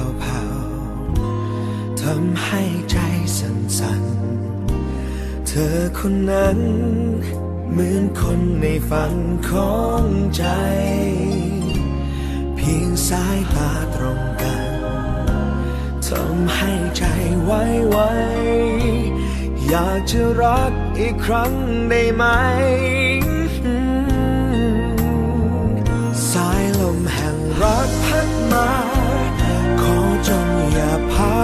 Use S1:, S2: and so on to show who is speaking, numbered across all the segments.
S1: วำให้ใจสั่นๆ เธอคนนั้น เหมือนคนในฝันของใจ เพียงสายตาตรงกันทำให้ใจไว้ไวอยากจะรักอีกครั้งได้ไหม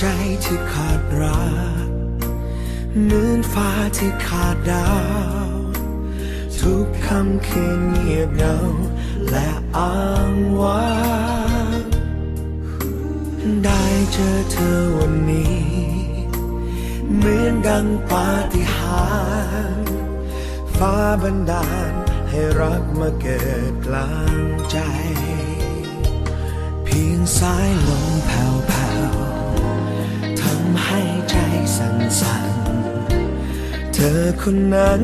S1: ใจที่ขาดรักเหมือนฟ้าที่ขาดดาว ทุกคำคืนเงียบเหงา และอ้างว้างได้เจอเธอวันนี้ เหมือนดังปาฏิหาริย์ฟ้าบันดาลให้รักมาเกิดกลางใจ เพียงสายลมแผ่ว สั่นๆ เธอคนนั้น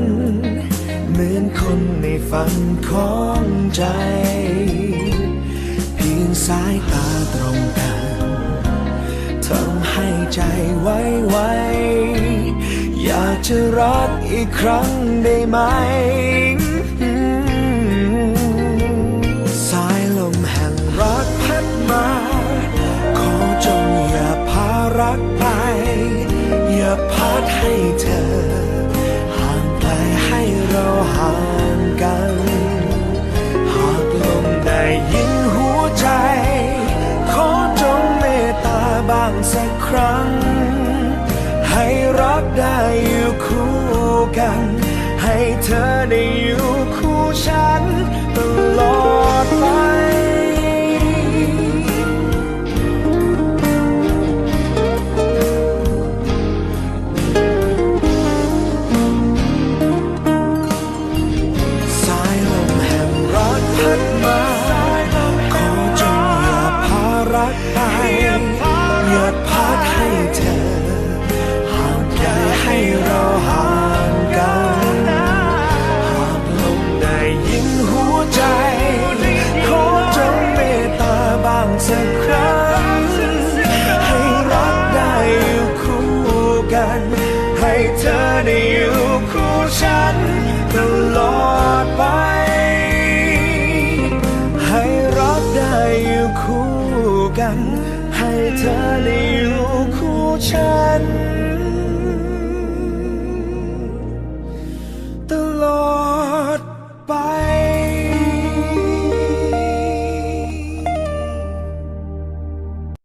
S1: เหมือนคนในฝันของใจ เพียงสายตาตรงกันทำให้ใจไว้ไวอยากจะรักอีกครั้งได้ไหมาบ้างสักครั้ง ให้รักได้อยู่คู่กัน ให้เธอได้อยู่คู่ฉันตลอดไปสายลมแห่งรักพัดมาขอจงอย่าพารักไป อย่าพักให้เธอห่างไกลให้เราหา ใ得你如苦อ